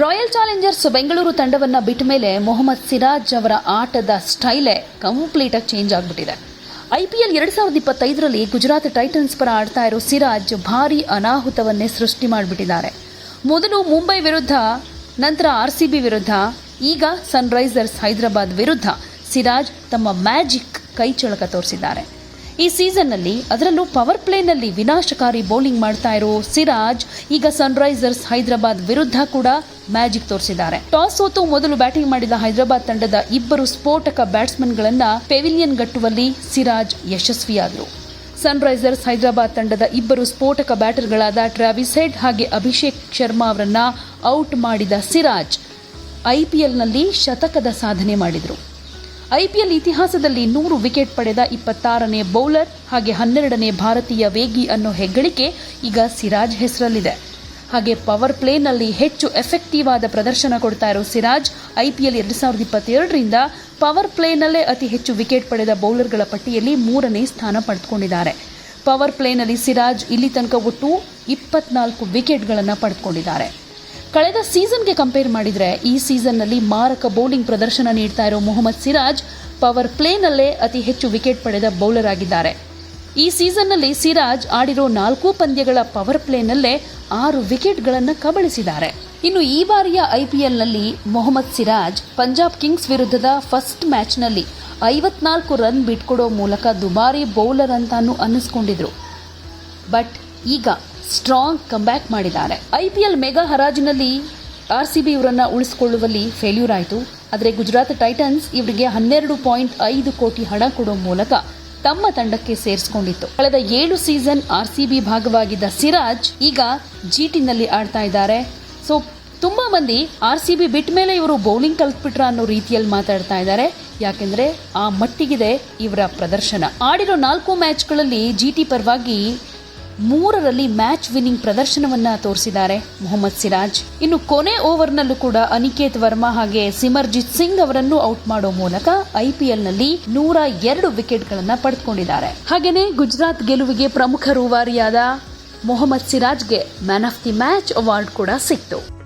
Royal Challengers Bengaluru ತಂಡವನ್ನ ಬಿಟ್ಟ ಮೇಲೆ ಮೊಹಮ್ಮದ್ ಸಿರಾಜ್ ಅವರ ಆಟದ ಸ್ಟೈಲೇ ಕಂಪ್ಲೀಟ್ ಆಗಿ ಚೇಂಜ್ ಪಿ ಐಪಿಎಲ್ ಎರಡು ಸಾವಿರದ ಇಪ್ಪತ್ತೈದರಲ್ಲಿ ಗುಜರಾತ್ ಟೈಟನ್ಸ್ ಪರ ಆಡ್ತಾ ಇರೋ ಸಿರಾಜ್ ಭಾರಿ ಅನಾಹುತವನ್ನೇ ಸೃಷ್ಟಿ ಮಾಡಿಬಿಟ್ಟಿದ್ದಾರೆ. ಮೊದಲು ಮುಂಬೈ ವಿರುದ್ಧ, ನಂತರ ಆರ್ ಸಿ ಬಿ ವಿರುದ್ಧ, ಈಗ ಸನ್ರೈಸರ್ಸ್ ಹೈದರಾಬಾದ್ ವಿರುದ್ಧ ಸಿರಾಜ್ ತಮ್ಮ ಮ್ಯಾಜಿಕ್ ಕೈಚಳಕ ತೋರಿಸಿದ್ದಾರೆ. ಈ ಸೀಸನ್ನಲ್ಲಿ ಅದರಲ್ಲೂ ಪವರ್ ಪ್ಲೇನಲ್ಲಿ ವಿನಾಶಕಾರಿ ಬೌಲಿಂಗ್ ಮಾಡ್ತಾ ಇರೋ ಸಿರಾಜ್, ಈಗ ಸನ್ರೈಸರ್ಸ್ ಹೈದರಾಬಾದ್ ವಿರುದ್ಧ ಕೂಡ ಮ್ಯಾಜಿಕ್ ತೋರಿಸಿದ್ದಾರೆ. ಟಾಸ್ ಸೋತು ಮೊದಲು ಬ್ಯಾಟಿಂಗ್ ಮಾಡಿದ ಹೈದರಾಬಾದ್ ತಂಡದ ಇಬ್ಬರು ಸ್ಫೋಟಕ ಬ್ಯಾಟ್ಸ್ಮನ್ಗಳನ್ನ ಪೆವಿಲಿಯನ್ ಗಟ್ಟುವಲ್ಲಿ ಸಿರಾಜ್ ಯಶಸ್ವಿಯಾದರು. ಸನ್ರೈಸರ್ಸ್ ಹೈದರಾಬಾದ್ ತಂಡದ ಇಬ್ಬರು ಸ್ಫೋಟಕ ಬ್ಯಾಟರ್ಗಳಾದ ಟ್ರಾವಿಸ್ ಹೆಡ್ ಹಾಗೆ ಅಭಿಷೇಕ್ ಶರ್ಮಾ ಅವರನ್ನ ಔಟ್ ಮಾಡಿದ ಸಿರಾಜ್ ಐಪಿಎಲ್ನಲ್ಲಿ ಶತಕದ ಸಾಧನೆ ಮಾಡಿದರು. ಐಪಿಎಲ್ ಇತಿಹಾಸದಲ್ಲಿ ನೂರು ವಿಕೆಟ್ ಪಡೆದ ಇಪ್ಪತ್ತಾರನೇ ಬೌಲರ್ ಹಾಗೆ ಹನ್ನೆರಡನೇ ಭಾರತೀಯ ವೇಗಿ ಅನ್ನೋ ಹೆಗ್ಗಳಿಕೆ ಈಗ ಸಿರಾಜ್ ಹೆಸರಲ್ಲಿದೆ. ಹಾಗೆ ಪವರ್ ಪ್ಲೇನಲ್ಲಿ ಹೆಚ್ಚು ಎಫೆಕ್ಟಿವ್ ಆದ ಪ್ರದರ್ಶನ ಕೊಡ್ತಾ ಇರೋ ಸಿರಾಜ್ ಐಪಿಎಲ್ ಎರಡು ಸಾವಿರದ ಇಪ್ಪತ್ತೆರಡರಿಂದ ಪವರ್ ಪ್ಲೇನಲ್ಲೇ ಅತಿ ಹೆಚ್ಚು ವಿಕೆಟ್ ಪಡೆದ ಬೌಲರ್ಗಳ ಪಟ್ಟಿಯಲ್ಲಿ ಮೂರನೇ ಸ್ಥಾನ ಪಡೆದುಕೊಂಡಿದ್ದಾರೆ. ಪವರ್ ಪ್ಲೇನಲ್ಲಿ ಸಿರಾಜ್ ಇಲ್ಲಿ ತನಕ ಒಟ್ಟು ಇಪ್ಪತ್ನಾಲ್ಕು ವಿಕೆಟ್ಗಳನ್ನು ಪಡೆದುಕೊಂಡಿದ್ದಾರೆ. ಕಳೆದ ಸೀಸನ್ಗೆ ಕಂಪೇರ್ ಮಾಡಿದರೆ ಈ ಸೀಸನ್ನಲ್ಲಿ ಮಾರಕ ಬೌಲಿಂಗ್ ಪ್ರದರ್ಶನ ನೀಡ್ತಾ ಇರೋ ಮೊಹಮ್ಮದ್ ಸಿರಾಜ್ ಪವರ್ ಪ್ಲೇನಲ್ಲೇ ಅತಿ ಹೆಚ್ಚು ವಿಕೆಟ್ ಪಡೆದ ಬೌಲರ್ ಆಗಿದ್ದಾರೆ. ಈ ಸೀಸನ್ನಲ್ಲಿ ಸಿರಾಜ್ ಆಡಿರೋ ನಾಲ್ಕು ಪಂದ್ಯಗಳ ಪವರ್ ಪ್ಲೇನಲ್ಲೇ ಆರು ವಿಕೆಟ್ಗಳನ್ನು ಕಬಳಿಸಿದ್ದಾರೆ. ಇನ್ನು ಈ ಬಾರಿಯ ಐಪಿಎಲ್ನಲ್ಲಿ ಮೊಹಮ್ಮದ್ ಸಿರಾಜ್ ಪಂಜಾಬ್ ಕಿಂಗ್ಸ್ ವಿರುದ್ಧದ ಫಸ್ಟ್ ಮ್ಯಾಚ್ನಲ್ಲಿ ಐವತ್ನಾಲ್ಕು ರನ್ ಬಿಟ್ಕೊಡೋ ಮೂಲಕ ದುಬಾರಿ ಬೌಲರ್ ಅಂತಾನು ಅನ್ನಿಸ್ಕೊಂಡಿದ್ರು. ಬಟ್ ಈಗ ಸ್ಟ್ರಾಂಗ್ ಕಮ್ಬ್ಯಾಕ್ ಮಾಡಿದ್ದಾರೆ. ಐಪಿಎಲ್ ಮೆಗಾ ಹರಾಜಿನಲ್ಲಿ ಆರ್ ಸಿ ಬಿ ಇವರನ್ನು ಉಳಿಸಿಕೊಳ್ಳುವಲ್ಲಿ ಫೇಲ್ಯೂರ್ ಆಯಿತು. ಆದರೆ ಗುಜರಾತ್ ಟೈಟನ್ಸ್ ಇವರಿಗೆ ಹನ್ನೆರಡು ಪಾಯಿಂಟ್ ಐದು ಕೋಟಿ ಹಣ ಕೊಡೋ ಮೂಲಕ ತಮ್ಮ ತಂಡಕ್ಕೆ ಸೇರಿಸಿಕೊಂಡಿತ್ತು. ಕಳೆದ ಏಳು ಸೀಸನ್ ಆರ್ ಸಿ ಬಿ ಭಾಗವಾಗಿದ್ದ ಸಿರಾಜ್ ಈಗ ಜಿಟಿನಲ್ಲಿ ಆಡ್ತಾ ಇದ್ದಾರೆ. ಸೊ ತುಂಬ ಮಂದಿ ಆರ್ ಸಿ ಬಿ ಬಿಟ್ಟ ಮೇಲೆ ಇವರು ಬೌಲಿಂಗ್ ಕಲ್ತ್ಬಿಟ್ರ ಅನ್ನೋ ರೀತಿಯಲ್ಲಿ ಮಾತಾಡ್ತಾ ಇದ್ದಾರೆ. ಯಾಕೆಂದ್ರೆ ಆ ಮಟ್ಟಿಗಿದೆ ಇವರ ಪ್ರದರ್ಶನ. ಆಡಿರೋ ನಾಲ್ಕು ಮ್ಯಾಚ್ಗಳಲ್ಲಿ ಜಿಟಿ ಪರವಾಗಿ ಮೂರರಲ್ಲಿ ಮ್ಯಾಚ್ ವಿನ್ನಿಂಗ್ ಪ್ರದರ್ಶನವನ್ನ ತೋರಿಸಿದ್ದಾರೆ ಮೊಹಮ್ಮದ್ ಸಿರಾಜ್. ಇನ್ನು ಕೊನೆ ಓವರ್ನಲ್ಲೂ ಕೂಡ ಅನಿಕೇತ್ ವರ್ಮಾ ಹಾಗೆ ಸಿಮರ್ಜಿತ್ ಸಿಂಗ್ ಅವರನ್ನು ಔಟ್ ಮಾಡೋ ಮೂಲಕ ಐಪಿಎಲ್ನಲ್ಲಿ ನೂರ ಎರಡು ವಿಕೆಟ್ಗಳನ್ನು ಪಡೆದುಕೊಂಡಿದ್ದಾರೆ ಹಾಗೆಯೇ ಗುಜರಾತ್ ಗೆಲುವಿಗೆ ಪ್ರಮುಖ ರೂವಾರಿಯಾದ Mohammed ಸಿರಾಜ್ಗೆ man of the match award ಕೂಡ ಸಿಕ್ತು.